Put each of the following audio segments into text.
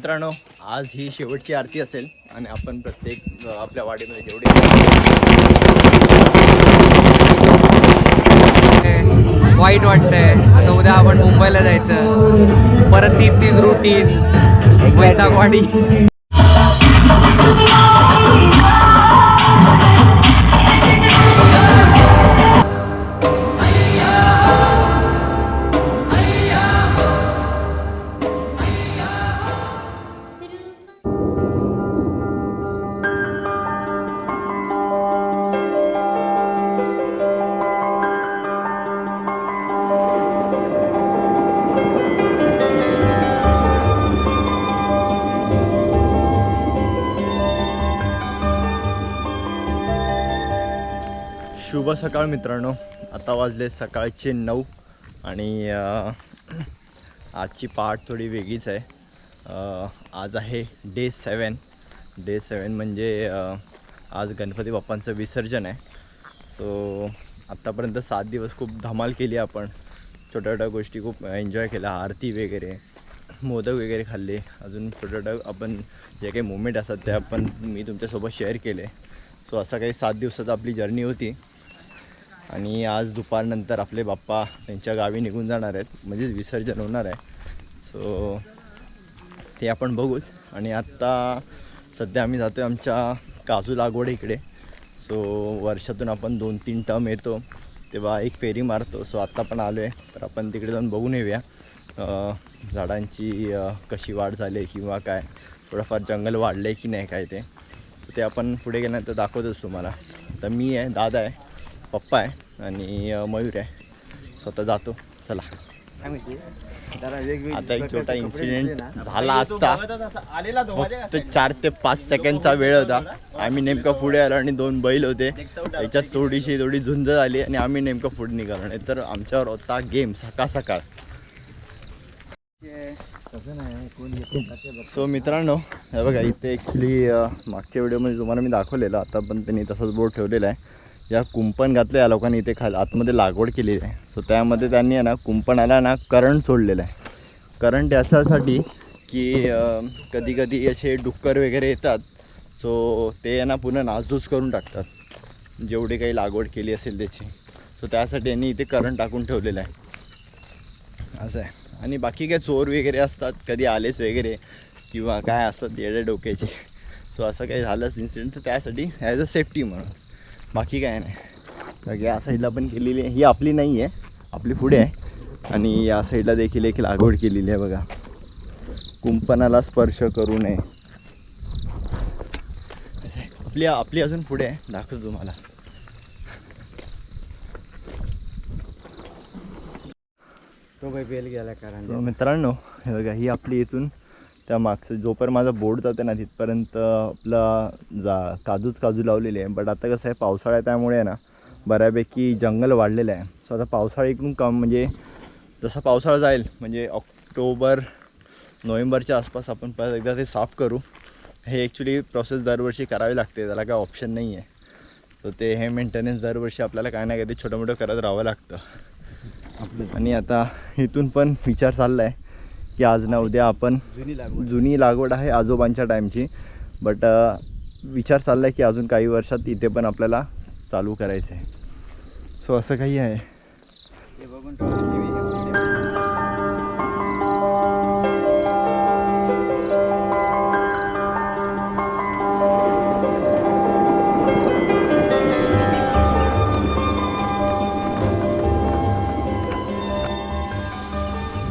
मित्रांनो आज ही शेवटची आरती असेल आणि आपण प्रत्येक आपल्या वाडीमध्ये जेवढे वाईट वाटतंय. आता उद्या आपण मुंबईला जायचं. परत तीच तीच रुटीन वैतागवाडी. सकाळ मित्रांनो. आता वाजले सकाळचे नऊ आणि आजची पहाट थोडी वेगळीच आहे. आज आहे डे सेवन डे सेवन म्हणजे आज गणपती बाप्पांचं विसर्जन आहे. सो आत्तापर्यंत सात दिवस खूप धमाल केली आपण. छोट्या छोट्या गोष्टी खूप एन्जॉय केल्या आरती वगैरे मोदक वगैरे खाल्ले. अजून छोट्या छोट्या आपण जे काही मुवमेंट असतात ते आपण मी तुमच्यासोबत शेअर केले. सो असा काही सात दिवसाचा आपली जर्नी होती. आणि आज दुपारनंतर आपले बाप्पा त्यांच्या गावी निघून जाणार आहेत. म्हणजेच विसर्जन होणार आहे. सो ते आपण बघूच. आणि आत्ता सध्या आम्ही जातो आहे आमच्या काजू लागवड इकडे. सो वर्षातून आपण दोन तीन टर्म येतो. तेव्हा एक फेरी मारतो. सो आत्ता पण आलो आहे तर आपण तिकडे जाऊन बघून येऊया. झाडांची कशी वाढ झाली आहे किंवा काय? थोडंफार जंगल वाढलं आहे की नाही काय ते? ते आपण पुढे गेल्यानंतर दाखवतोच तुम्हाला. तर मी आहे दादा आहे. पप्पा आहे आणि मयूर आहे. स्वतः जातो. चला. आता एक छोटा इन्सिडेंट झाला असता. फक्त चार ते पाच सेकंडचा वेळ होता. आम्ही नेमकं पुढे आलो आणि दोन बैल होते. त्याच्यात थोडीशी थोडी झुंज झाली आणि आम्ही नेमकं पुढे निघालो. नाही तर आमच्यावर होता गेम सकाळ सकाळ. सो मित्रांनो हे बघा इथे ॲक्च्युली मागच्या व्हिडिओमध्ये तुम्हाला मी दाखवलेलं. आता पण त्यांनी तसंच बोर्ड ठेवलेला आहे. या कुंपण घातलं या लोकांनी इथे खाल आतमध्ये लागवड केलेली आहे. सो त्यामध्ये त्यांनी आहे ना कुंपणाला ना करंट सोडलेलं आहे. करंट याच्यासाठी की कधी कधी असे डुक्कर वगैरे येतात. सो ते आहे ना पुन्हा नासधूस करून टाकतात. जेवढी काही लागवड केली असेल त्याची. सो त्यासाठी यांनी इथे करंट टाकून ठेवलेलं आहे. असं आहे. आणि बाकी काय चोर वगैरे असतात कधी आलेच वगैरे किंवा काय असतात येड्या डोक्याचे. सो असं काही झालंच इन्सिडेंट तर त्यासाठी ॲज अ सेफ्टी म्हणून. बाकी काय नाही. या साईडला पण केलेली आहे. ही आपली नाही आहे. आपली पुढे आहे. आणि या साईडला देखील एक लागवड केलेली आहे बघा. कुंपणाला स्पर्श करू नये. असं आहे. आपली आपली अजून पुढे आहे. दाखवतो तुम्हाला. तो भाई बेल गेला कारण. मित्रांनो हे बघा ही आपली इथून त्या मागचं जोपर्यंत माझा बोर्ड जाते ना तिथपर्यंत आपला जा काजूच काजू लावलेले आहे. बट आता कसं आहे पावसाळा त्यामुळे ना बऱ्यापैकी जंगल वाढलेलं आहे. सो आता पावसाळा इकडून कम म्हणजे जसा पावसाळा जाईल म्हणजे ऑक्टोबर नोव्हेंबरच्या आसपास आपण परत एकदा ते साफ करू. हे ॲक्च्युली प्रोसेस दरवर्षी करावी लागते त्याला काय ऑप्शन नाही आहे. तर ते हे मेंटेनन्स दरवर्षी आपल्याला काय ना काय ते छोटं मोठं करत राहावं लागतं. आणि आता इथून पण विचार चालला आहे की आज ना उद्या आपण जुनी लागवड जुनी लागवड आहे आजोबांच्या टाईमची बट विचार चालला आहे की अजून काही वर्षात इथे पण आपल्याला चालू करायचं आहे सो असं काही आहे ते बघून ठेवलं TV घेऊन.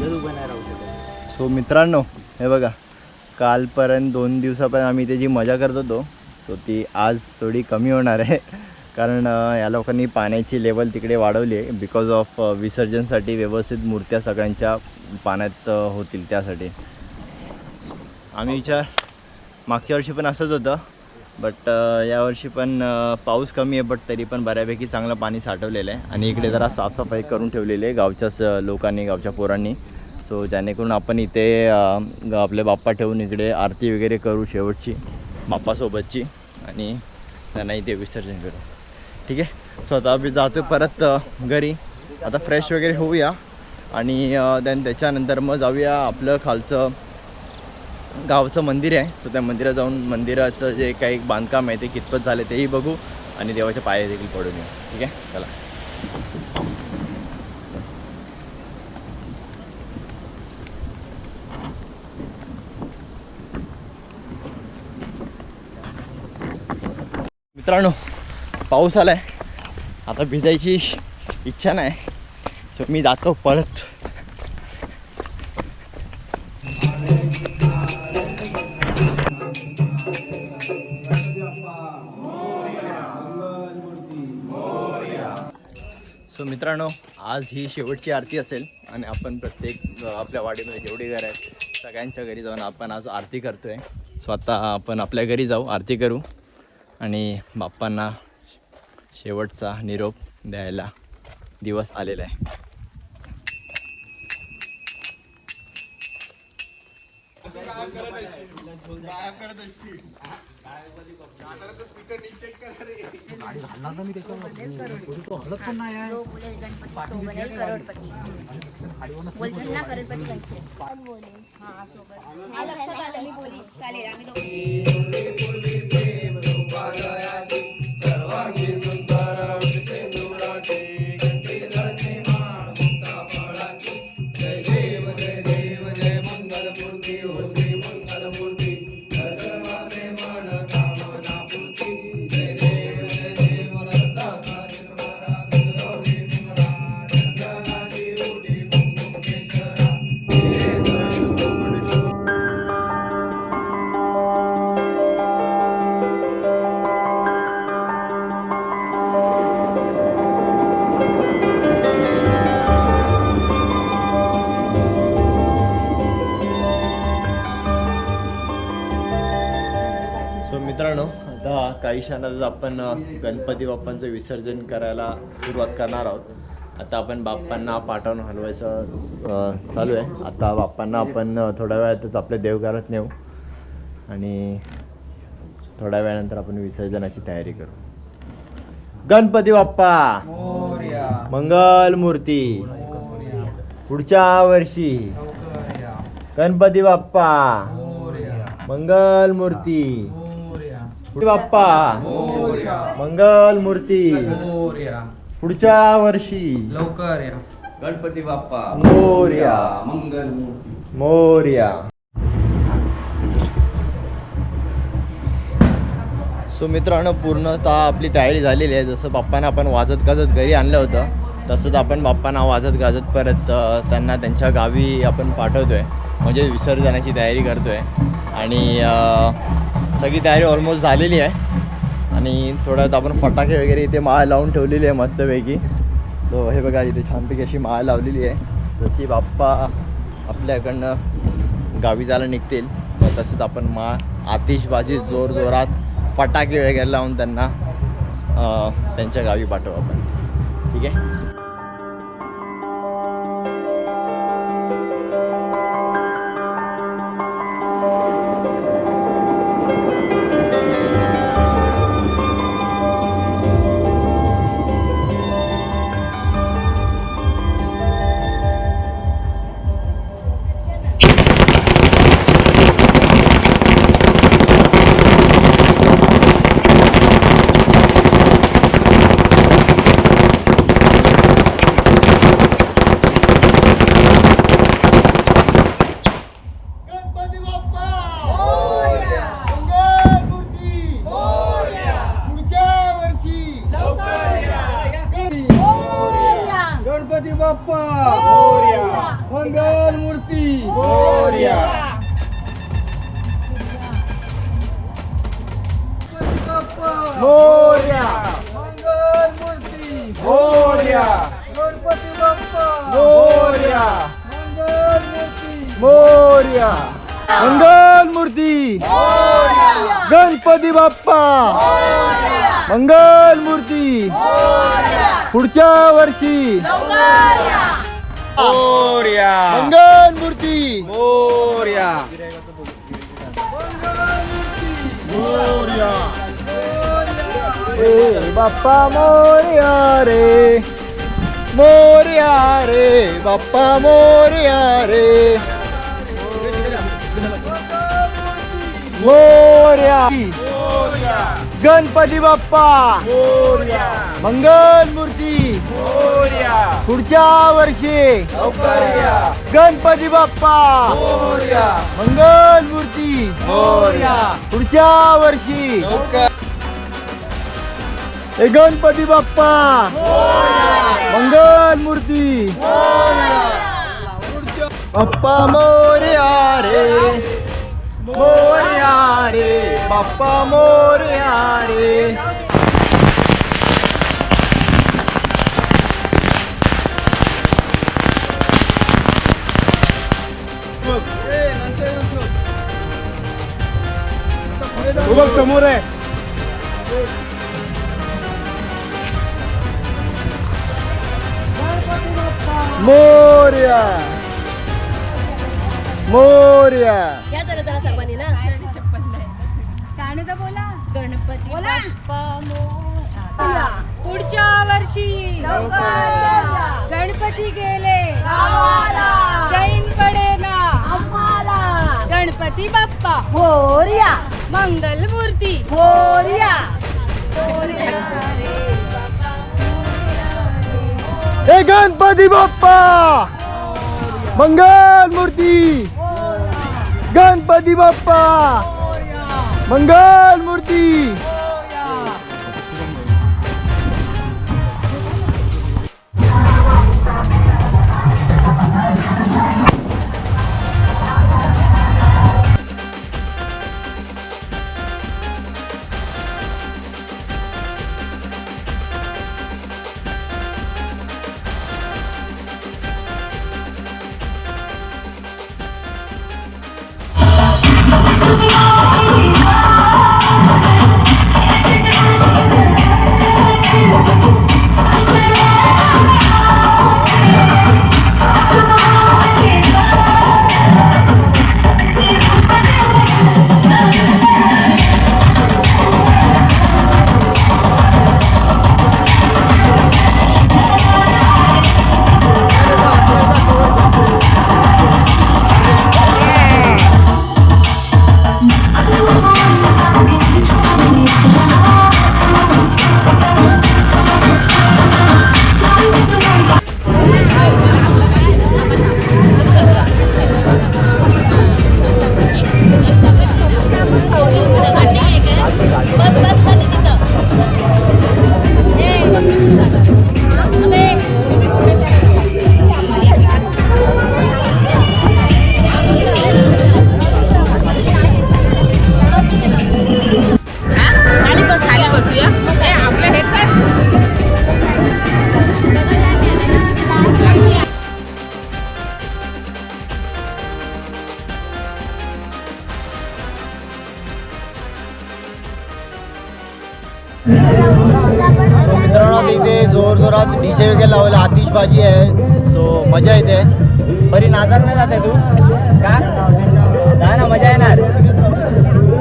जर उभं नाही राहू. सो मित्रांनो हे बघा. कालपर्यंत दोन दिवसापर्यंत आम्ही त्याची मजा करत होतो सो ती आज थोडी कमी होणार आहे. कारण या लोकांनी पाण्याची लेवल तिकडे वाढवली आहे. बिकॉज ऑफ विसर्जनसाठी व्यवस्थित मूर्त्या सगळ्यांच्या पाण्यात होतील त्यासाठी. आम्ही विचार मागच्या वर्षी पण असंच होतं. बट यावर्षी पण पाऊस कमी आहे बट तरी पण बऱ्यापैकी चांगलं पाणी साठवलेलं आहे. आणि इकडे जरा साफसफाई करून ठेवलेली आहे गावच्याच लोकांनी गावच्या पोरांनी. सो जेणेकरून आपण इथे आपले बाप्पा ठेवून इकडे आरती वगैरे करू शेवटची बाप्पासोबतची आणि त्यांना इथे विसर्जन करू. ठीक आहे? सो आता आम्ही जातो परत घरी. आता फ्रेश वगैरे होऊया आणि देन त्याच्यानंतर मग जाऊया आपलं खालचं गावचं मंदिर आहे. सो त्या मंदिरात जाऊन मंदिराचं जे काही बांधकाम आहे ते कितपत झाले तेही बघू आणि देवाच्या पाया देखील पडून येऊ. ठीक आहे? चला. मित्रांनो पाऊस आलाय. आता भिजायची इच्छा नाही. सो मी जातो पळत सो मित्रांनो आज ही शेवटची आरती असेल आणि आपण प्रत्येक आपल्या वाडीमध्ये जेवढी घर आहेत सगळ्यांच्या घरी जाऊन आपण आज आरती करतोय. सो आता आपण आपल्या घरी जाऊ आरती करू. आणि बाप्पांना शेवटचा निरोप द्यायला दिवस आलेला आहे. करोडपती जया आपण गणपती बाप्पांचं विसर्जन करायला सुरुवात करणार आहोत. आता आपण बाप्पांना पाठवून हलवायचं चालू आहे. आता बाप्पांना आपण थोड्या वेळातच आपल्या देवघरात नेऊ आणि थोड्या वेळानंतर आपण विसर्जनाची तयारी करू. गणपती बाप्पा! मंगल मूर्ती. पुढच्या वर्षी. गणपती बाप्पा. मंगल मूर्ती. बाप्पा. मोर्या. मंगल मूर्ती मोर्या. पुढच्या वर्षी. लवकर या. गणपती बाप्पा. मोर्या. मंगल मूर्ती मोर्या. सो मित्रांनो पूर्णतः आपली तयारी झालेली आहे. जसं बाप्पांना आपण वाजत गाजत घरी आणलं होतं तसंच आपण बाप्पांना वाजत गाजत परत त्यांना त्यांच्या गावी आपण पाठवतो आहे म्हणजे विसर्जनाची तयारी करतो आहे आणि अ, सगळी तयारी ऑलमोस्ट झालेली आहे. आणि थोडं आपण फटाके वगैरे इथे माळ लावून ठेवलेली आहे मस्तपैकी. सो हे बघा इथे छानपैकी अशी माळ लावलेली आहे. जशी बाप्पा आपल्याकडनं गावी जायला निघतील तसंच आपण माळ आतिषबाजी जोर जोरात फटाके वगैरे लावून त्यांना त्यांच्या गावी पाठवू आपण. ठीक आहे? बाप्पा! मंगल मूर्ती! मोरया मोरया मंगल मूर्ती! मोरया गणपती बाप्पा! मोरया मंगल मूर्ती! मोरया मंगल मूर्ती! गणपती बाप्पा! मंगल मूर्ती पुढच्या वर्षी. मोर्या. मंगल मूर्ती मोर्या. रे बाप्पा मोरया रे. मोरया रे बाप्पा मोरया रे. मोर्या. मोर्या. गणपती बाप्पा. मोर्या. मंगल मूर्ती. मोर्या. पुढच्या वर्षी. गणपती बाप्पा. मोर्या. मंगल मूर्ती. मोर्या. पुढच्या वर्षी. लवकर. गणपती बाप्पा. मंगल मूर्ती. बाप्पा मोर्या रे. मोर्या रे बाप्पा मोर्या रे बघ समोर आहे. मोर्या मोर्या. तर बोला. गणपती बाप्पा मोरया. पुढच्या वर्षी गणपती गेले. जैन पडे ना. गणपती बाप्पा. मोर्या मंगल मूर्ती मोर्या हे गणपती बाप्पा! मंगल मूर्ती गणपती बाप्पा! मंगल मूर्ती! मित्रांनो इथे जोर जोरात डीजे वगैरे लावले आतिषबाजी आहे. सो मजा येते. बरी नाचायला नाही जाते तू? का? काय ना मजा येणार.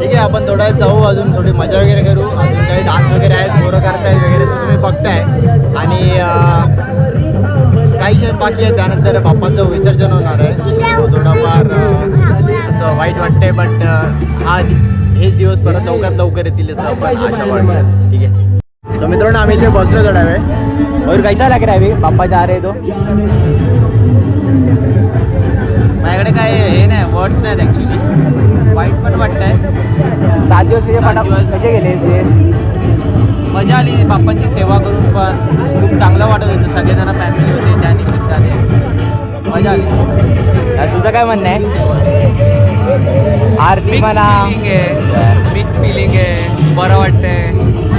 ठीक आहे आपण थोडा जाऊ अजून थोडी मजा वगैरे करू. अजून काही डान्स वगैरे आहेत पोरं करतायत वगैरे तुम्ही बघताय. आणि काही क्षण बाकी आहे त्यानंतर बाप्पाचं विसर्जन होणार आहे. थोडाफार असं वाईट वाटतंय बट हा हेच दिवस परत लवकर लवकर येतील वाटतो ठीक आहे. सो मित्रांनो आम्ही इथे बसलो थोडा वेळ. और कैसा लग रहा है अभी? पापा जा रहे तो. माझ्याकडे काय हे नाही वर्ड्स नाहीत ॲक्च्युली वाईट पण वाटतंय. सात दिवस तुझे सात फटाफट दिवस. कसे गेले मजा आली बाप्पांची सेवा करून पण खूप चांगलं वाटत होतं. सगळेजण फॅमिली होते त्या निमित्ताने. मजा आली. तुझं काय म्हणणं आहे? आरती मिक्स म्हणा. फिलिंग आहे. मिक्स फिलिंग आहे. बरं वाटतंय.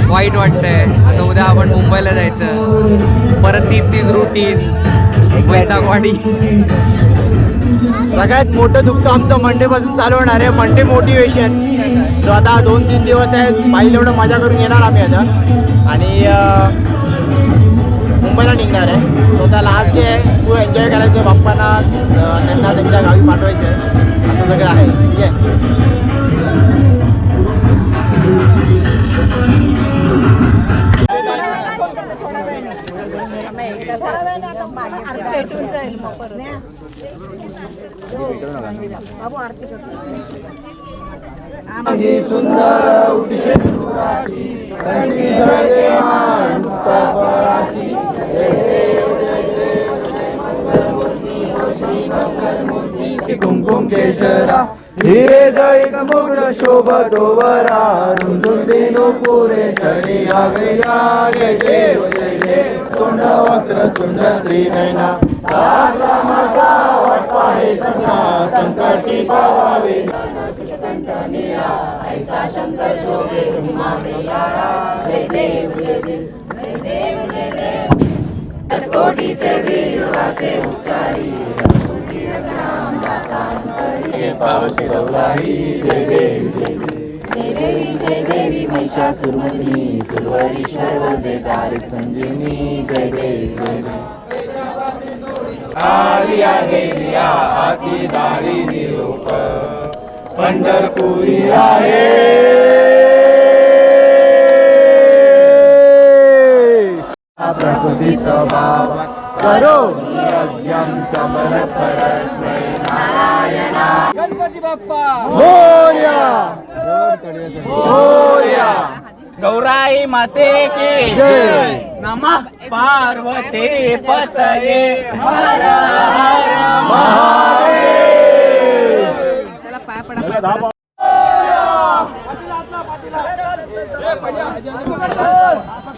वाईट वाटतंय. आता उद्या आपण मुंबईला जायचं. परत तीस तीस रुटीन वैतागवाडी. सगळ्यात मोठं दुःख आमचं मंडे पासून चालू होणार आहे. मंडे मोटिवेशन सो आता दोन तीन दिवस आहेत. पाहिजे तेवढं मजा करून येणार आम्ही आता. आणि मुंबईला निघणार आहे. सो त्या लास्ट डे आहे खूप एन्जॉय करायचं बाप्पांना त्यांना त्यांच्या गावी पाठवायचं आहे असं सगळं आहे. ठीक आहे सुंदर उठशे फळाची कुमकुम केशरा हिरे जळीत मुठ शोभतो वरा रुंदून दिनो पुरे चरणी लागल्या जय देव जय देव सोंड वक्र तुंड त्रिनयना दासा माझा वाटपा हे सगळा संकटी पावावे ऐसा पावसी लवलाही जय देव जय देव जय देव। जय देवी महिषासुरमर्दिनी सुरवरीश्वर वरदे तारिक संजीवनी जय देव जय देव. आलिया गेलिया आती दाढी निरोप. पंढरपुरी आहे. प्रकृती स्वभाव करो. यज्ञं समर परस्मै गणपती बाप्पा! मोरया! मोरया! गौराई माते की जय! नमः पार्वती पतये। हर हर महादेव त्याला पाय पडा.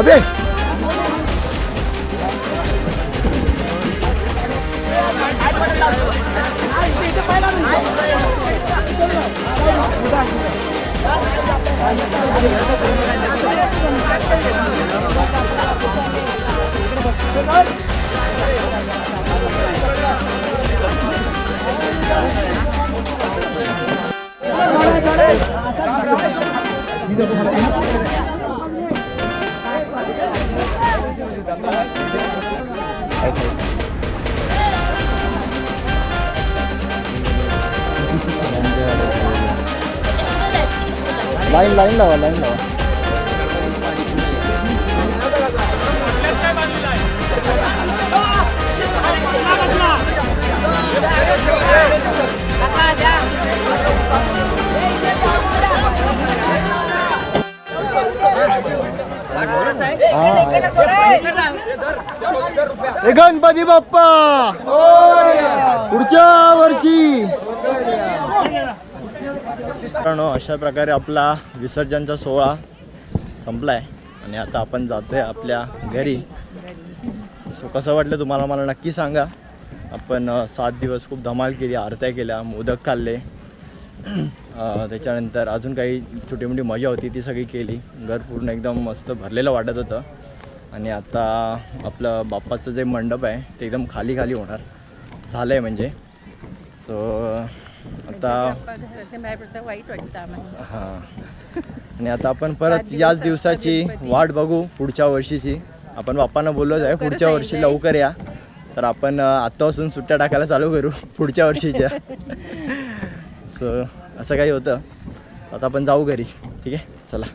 अबे! लाईन लाईन लावा लाईन लावा हे गणपती बाप्पा! पुढच्या वर्षी! मित्रांनो अशा प्रकारे आपला विसर्जनचा सोहळा संपलाय. आणि आता आपण जातोय आपल्या घरी. सो कसं वाटलं तुम्हाला मला नक्की सांगा. आपण सात दिवस खूप धमाल केली आरत्या केल्या मोदक खाल्ले. त्याच्यानंतर अजून काही छोटी मोठी मजा होती ती सगळी केली. घर पूर्ण एकदम मस्त भरलेलं वाटत होतं. आणि आता आपलं बाप्पाचं जे मंडप आहे ते एकदम खाली खाली होणार. झालं आहे म्हणजे सो आता आम्हाला. हां. आणि आता आपण परत याच दिवसाची वाट बघू पुढच्या वर्षीची. आपण बाप्पांना बोललोच आहे पुढच्या वर्षी लवकर या. तर आपण आत्तापासून सुट्ट्या टाकायला चालू करू पुढच्या वर्षीच्या. सो असं काही होतं. आता आपण जाऊ घरी. ठीक आहे? चला.